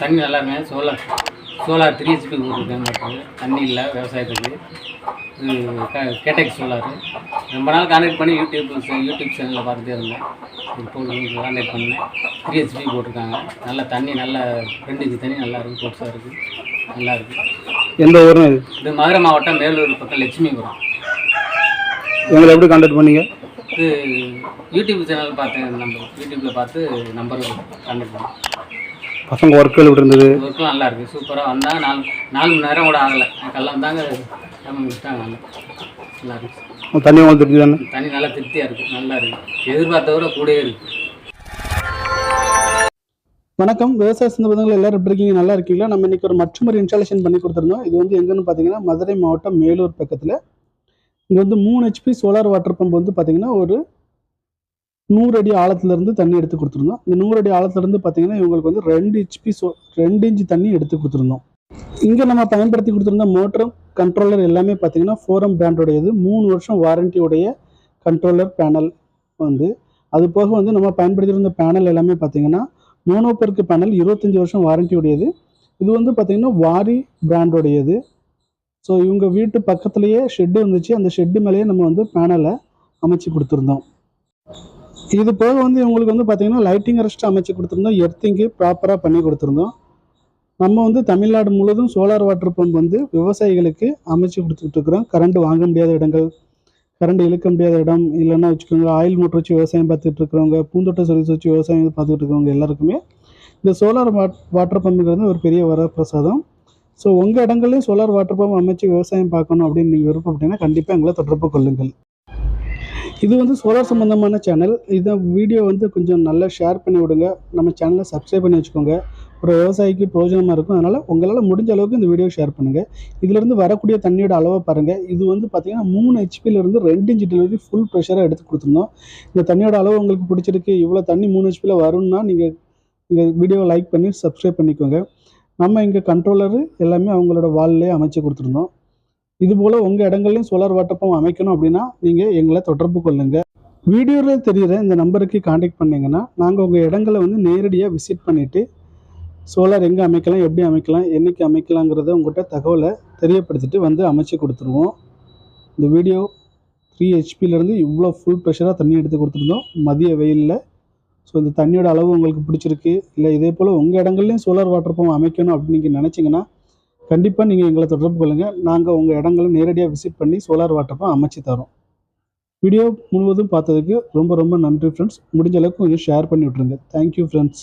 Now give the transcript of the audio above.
தண்ணி நல்லா இருந்தேன் சோலார் சோலார் த்ரீ ஹெச்பி போட்டிருக்கேன் மட்டும் தண்ணி இல்லை விவசாயத்துக்கு. கேட்டக் சோலார். ரொம்ப நாள் கான்டாக்ட் பண்ணி யூடியூப் யூடியூப் சேனலில் பார்த்துட்டே இருந்தேன். இப்போ கான்டாக்ட் பண்ணேன். த்ரீ ஹெச்பி போட்டிருக்காங்க. நல்லா தண்ணி நல்லா ரெண்டு இன்ச்சு தண்ணி நல்லா இருக்குது போட்ஸாக இருக்குது நல்லா இருக்குது எந்த இது? இது மதுரை மாவட்டம் மேலூர் பக்கம் லட்சுமிபுரம். எங்களை எப்படி கான்டாக்ட் பண்ணீங்க? இது யூடியூப் சேனல் பார்த்தேன் நம்பர் யூடியூப்பில் பார்த்து நம்பர் கான்டாக்ட் பண்ணேன். பசங்க ஒர்க்குகள் எப்படி இருந்தது? ஒர்க்கும் நல்லா இருக்குது சூப்பராக வந்தாங்க. நாலு நாலு மணி நேரம் கூட ஆகலை. கல்லாம் தாங்க நம்ம முடிச்சிட்டாங்க. நல்லா நல்லா இருக்கு. தண்ணி உங்களுக்கு திருப்தி தானே? தண்ணி நல்லா திருப்தியாக இருக்குது நல்லா இருக்குது எதிர்பார்த்த விட கூடயே இருக்குது வணக்கம். விவசாய சந்தபதங்கள் எல்லாரும் எப்படி இருக்கீங்க? நல்லா இருக்கீங்களா? நம்ம இன்னைக்கு ஒரு மற்றொரு இன்ஸ்டாலேஷன் பண்ணி கொடுத்துருந்தோம். இது வந்து எங்கன்னு பார்த்தீங்கன்னா மதுரை மாவட்டம் மேலூர் பக்கத்தில். இங்கே வந்து மூணு ஹெச்பி சோலார் வாட்டர் பம்ப் வந்து பார்த்தீங்கன்னா ஒரு நூறு அடி ஆழத்துலேருந்து தண்ணி எடுத்து கொடுத்துருந்தோம். இந்த நூறு அடி ஆழத்துலேருந்து பார்த்தீங்கன்னா இவங்களுக்கு வந்து ரெண்டு ஹெச்பி சோ ரெண்டு இன்ச்சு தண்ணி எடுத்து கொடுத்துருந்தோம். இங்கே நம்ம பயன்படுத்தி கொடுத்துருந்த மோட்டரும் கண்ட்ரோலர் எல்லாமே பார்த்தீங்கன்னா ஃபோரம் பிராண்டோடையது மூணு வருஷம் வாரண்டியுடைய கண்ட்ரோலர் பேனல் வந்து. அது போக வந்து நம்ம பயன்படுத்தியிருந்த பேனல் எல்லாமே பார்த்தீங்கன்னா மோனோபெருக்கு பேனல் இருபத்தஞ்சி வருஷம் வாரண்டி உடையது. இது வந்து பார்த்திங்கன்னா வாரி பிராண்டோடையது ஸோ இவங்க வீட்டு பக்கத்துலேயே ஷெட்டு இருந்துச்சு. அந்த ஷெட்டு மேலேயே நம்ம வந்து பேனலை அமைச்சு கொடுத்துருந்தோம். இது போக வந்து இவங்களுக்கு வந்து பார்த்திங்கன்னா லைட்டிங் அரெஸ்ட் அமைச்சு கொடுத்துருந்தோம். எர்த்திங்கு ப்ராப்பராக பண்ணி கொடுத்துருந்தோம். நம்ம வந்து தமிழ்நாடு முழுவதும் சோலார் வாட்டர் பம்ப் வந்து விவசாயிகளுக்கு அமைச்சு கொடுத்துட்ருக்குறோம் கரண்ட் வாங்க முடியாத இடங்கள் கரண்ட் இழுக்க முடியாத இடம் இல்லைன்னா வச்சுக்கோங்க ஆயில் மோட்டர் வச்சு விவசாயம் பார்த்துட்டு இருக்கிறவங்க பூந்தோட்ட சர்வீஸ் வச்சு விவசாயம் பார்த்துட்டு இருக்கிறவங்க எல்லாருக்குமே இந்த சோலார் வாட் வாட்டர் பம்புங்கிறது ஒரு பெரிய வரப்பிரசாதம். ஸோ உங்கள் இடங்கள்லேயும் சோலார் வாட்டர் பம்ப் அமைச்சு விவசாயம் பார்க்கணும் அப்படின்னு நீங்கள் விருப்பப்பட்டீங்கன்னா கண்டிப்பாக எங்களை தொடர்பு கொள்ளுங்கள். இது வந்து சோலார் சம்மந்தமான சேனல் இதை வீடியோ வந்து கொஞ்சம் நல்லா ஷேர் பண்ணி விடுங்க. நம்ம சேனலை சப்ஸ்கிரைப் பண்ணி வச்சுக்கோங்க. ஒரு விவசாயிக்கு பிரயோஜனமாக இருக்கும். அதனால் உங்களால் முடிஞ்ச அளவுக்கு இந்த வீடியோ ஷேர் பண்ணுங்கள் இதிலேருந்து வரக்கூடிய தண்ணியோட அளவை பாருங்கள் இது வந்து பார்த்தீங்கன்னா மூணு ஹெச்பியிலேருந்து ரெண்டு இன்ச்சு டெலிவரி ஃபுல் ப்ரெஷராக எடுத்து கொடுத்துருந்தோம். இந்த தண்ணியோட அளவு உங்களுக்கு பிடிச்சிருக்கு. இவ்வளோ தண்ணி மூணு ஹெச்பியில் வரும்னா நீங்கள் இந்த வீடியோவை லைக் பண்ணி சப்ஸ்கிரைப் பண்ணிக்கோங்க. நம்ம இங்கே கண்ட்ரோலரு எல்லாமே அவங்களோட வால்லே அமைச்சு கொடுத்துருந்தோம். இதுபோல் உங்கள் இடங்கள்லையும் சோலார் வாட்டர் பம்ப் அமைக்கணும் அப்படின்னா நீங்கள் எங்களை தொடர்பு கொள்ளுங்கள் வீடியோவில் தெரிகிற இந்த நம்பருக்கு காண்டாக்ட் பண்ணிங்கன்னா நாங்கள் உங்கள் இடங்களை வந்து நேரடியாக விசிட் பண்ணிவிட்டு சோலார் எங்கே அமைக்கலாம் எப்படி அமைக்கலாம் என்னைக்கு அமைக்கலாங்கிறத உங்கள்கிட்ட தகவலை தெரியப்படுத்திட்டு வந்து அமைச்சு கொடுத்துருவோம். இந்த வீடியோ த்ரீ ஹெச்பியிலேருந்து இவ்வளோ ஃபுல் ப்ரெஷராக தண்ணி எடுத்து கொடுத்துருந்தோம். மதிய வெயிலில். ஸோ இந்த தண்ணியோட அளவு உங்களுக்கு பிடிச்சிருக்கு. இல்லை இதே போல் உங்கள் இடங்கள்லையும் சோலார் வாட்டர் பம்ப் அமைக்கணும் அப்படின்னு நீங்கள் நினச்சிங்கன்னா கண்டிப்பாக நீங்கள் எங்களை தொடர்பு கொள்ளுங்கள் நாங்கள் உங்கள் இடங்களை நேரடியாக விசிட் பண்ணி சோலார் வாட்டர் பம்ப் அமைச்சு தரோம். வீடியோ முழுவதும் பார்த்ததுக்கு ரொம்ப ரொம்ப நன்றி ஃப்ரெண்ட்ஸ் முடிஞ்ச அளவுக்கு கொஞ்சம் ஷேர் பண்ணி விட்ருங்க தேங்க்யூ ஃப்ரெண்ட்ஸ்